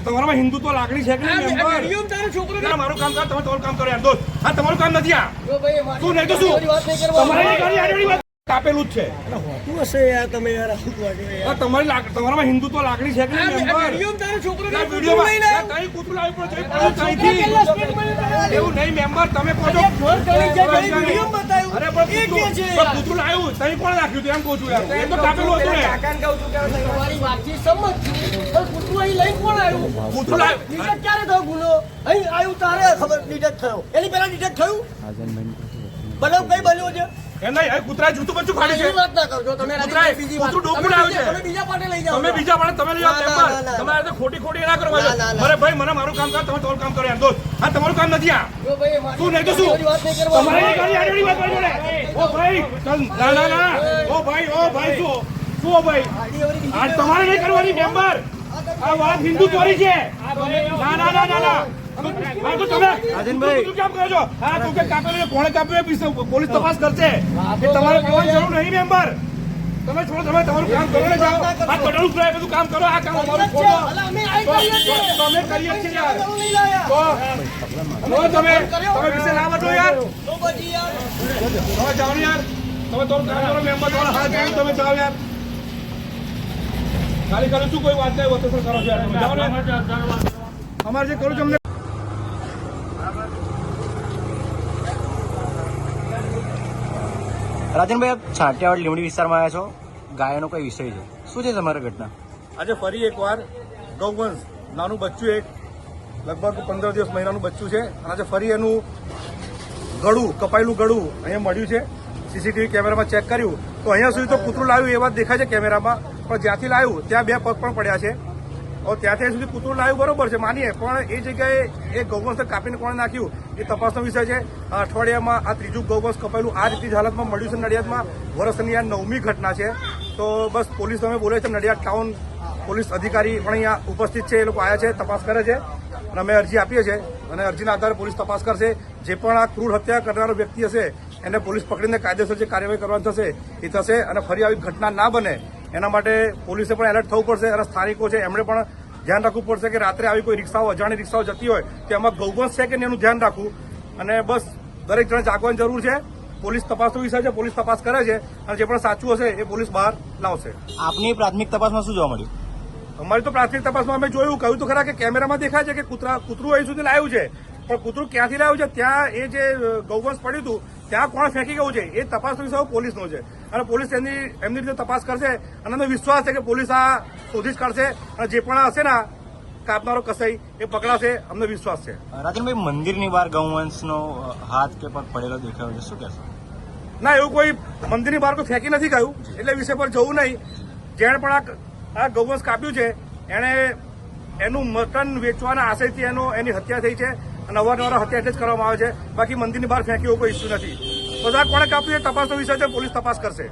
તમારામાં હિન્દુત્વ લાગણી છે કે નહીં મારું કામ કર તમે તમારું કામ કરો યાર દોસ્ત. આ તમારું કામ નથી આ. તું નહીં તો શું? તમારી કાપેલું જ છે. હોતું હશે યાર તમે યાર આવું લાગે તમારી તમારામાં હિન્દુત્વ લાગણી છે કે એવું નહીં મેમ્બર તમે કૂતરું લાવ્યું તઈ કોણ રાખ્યું એમ કહું છું યાર. એ તો કાપેલું હતું ને. તમારી વાતથી સંમત છું. કૂતરું અહીં લઈ કોણ આવ્યું? કૂતરું આવ્યું ક્યારે થયો ગુનો? અહીં આવ્યું તારે ખબર ડિટેક્ટ થયો. એની પહેલા ડિટેક્ટ થયું? બનાવ કઈ બન્યો છે. એમ નહીં એ કૂતરાએ જૂતું બચ્ચું ખાડ્યું છે. વાત ના કરજો તમે કૂતરાએ- બીજી વાત કૂતરું ડોકું છે. તમે બીજા પાટે લઈ જાઓ તમે બીજા પણ તમે લઈ પેપર. તમારે ખોટી ખોટી ના કરવા ના, ના, ના. અરે ભાઈ મને મારું કામ કર તમે તમારું કામ કરો યાર દોસ્ત આ તમારું કામ નથી આ. તું નહીં તો શું? તમારી ગાડી વાત ઓ ભાઈ ચાલ ના ના ના. ઓ ભાઈ ઓ ભાઈ શું શું ભાઈ. આ તમારે નહીં કરવાની મેમ્બર. આ વાત હિન્દુત્વની છે. ના ના ના ના પોલીસ તપાસ કરશે. તમારે કહેવાની જરૂર નહીં મેમ્બર તમે છોડો તમે તમારું કામ કરો ને જાઓ. આ કટોળું ફ્રાય બધું કામ કરો આ કામ અમારું છોડો અલા, કરીએ છીએ. તો અમે કરીએ છીએ યાર. તમે તો તો તમે તમે વિશે ના બતો યાર. તો પછી યાર. તમે જાઓ યાર. તમે તમારું કામ કરો મેમ્બર તમારા હાથ જોડીને તમે જાઓ યાર. ખાલી કરું છું કોઈ વાત નહીં વસ્તુ કરો છો યાર. તમે જાઓ ને. અમારે જે કરું છું રાજનભાઈ, આપ છાંટિયાવાડ લીમડી વિસ્તારમાં આવ્યા છો. ગાયનો કોઈ વિષય છે. શું છે તમારી ઘટના? આજે ફરી એકવાર ગૌવંશ નાનું બચ્ચું એક, લગભગ પંદર દિવસ મહિનાનું બચ્ચું છે. અને આજે ફરી એનું ગળું, કપાયેલું ગળું અહીંયા મળ્યું છે. સીસીટીવી કેમેરામાં ચેક કર્યું. તો અહીંયા સુધી તો કૂતરું લાવ્યું, એ વાત દેખાય છે કેમેરામાં. પણ જ્યાંથી લાવ્યું, ત્યાં બે પગ પણ પડ્યા છે. હવે અહીં સુધી કૂતરું લાવ્યું બરોબર છે, માનીએ. પણ એ જગ્યાએ એ ગૌવંશ કાપીને કોણે નાખ્યું? એ તપાસનો વિષય છે. અઠવાડિયામાં આ ત્રીજું ગૌવંશ કપાયેલું આ રીતની હાલતમાં મળ્યું છે નડિયાદમાં. વર્ષની આ નવમી ઘટના છે. તો બસ પોલીસ તમે બોલે છે, નડિયાદ ટાઉન પોલીસ અધિકારી પણ અહીંયા ઉપસ્થિત છે, એ લોકો આવ્યા છે, તપાસ કરે છે. અને અમે અરજી આપીએ છીએ. અને અરજીના આધારે પોલીસ તપાસ કરશે. જે પણ આ ક્રૂર હત્યા કરનારો વ્યક્તિ હશે, એને પોલીસ પકડીને કાયદેસર જે કાર્યવાહી કરવાની થશે, એ થશે. અને ફરી આવી ઘટના ના બને, એના માટે પોલીસે પણ એલર્ટ થવું પડશે. અને સ્થાનિકો છે, એમણે પણ ધ્યાન રાખવું પડશે કે રાત્રે આવી કોઈ રિક્ષાઓ અજાણી રિક્ષાઓ જતી હોય તો એમાં ગૌવંશ છે કે એનું ધ્યાન રાખવું. અને બસ દરેક જણે જાગવાની જરૂર છે. પોલીસ તપાસનો વિષય છે પોલીસ તપાસ કરે છે અને જે પણ સાચું હશે એ પોલીસ બહાર લાવશે. આપની પ્રાથમિક તપાસમાં શું જોવા મળ્યું? અમારી તો પ્રાથમિક તપાસમાં અમે જોયું કહ્યું તો ખરા કે કેમેરામાં દેખાય છે કે કૂતરા કૂતરું અહીં સુધી લાવ્યું છે. પણ કૂતરું ક્યાંથી લાવ્યું છે? ત્યાં એ જે ગૌવંશ પડ્યું હતું ત્યાં કોણ ફેંકી ગયું છે? એ તપાસનો વિષય પોલીસનો છે. અને પોલીસ એમની એમની રીતે તપાસ કરશે અને અમને વિશ્વાસ છે કે પોલીસ આ શોધી જ કાઢશે અને જે પણ હશે ને કાપનારો કસાઈ એ પકડાશે અમને વિશ્વાસ છે. રાજનભાઈ મંદિરની બહાર ગૌવંશનો હાથ કે પગ પડેલો દેખાયો છે શું કહેશો? ના એવું કોઈ મંદિરની બહાર કોઈ ફેંકી નથી ગયું એટલે વિષય પર જવું નહીં. જેણે પણ આ આ ગૌવંશ કાપ્યું છે એણે એનું મટન વેચવાના આશયથી એનો એની હત્યા થઈ છે અને અવારનવાર હત્યા એટલે જ કરવામાં આવે છે. બાકી મંદિરની બહાર ફેંકી એવો કોઈ ઇસ્યુ નથી. બધા કોણે કાપ્યું એ તપાસનો વિષય છે પોલીસ તપાસ કરશે.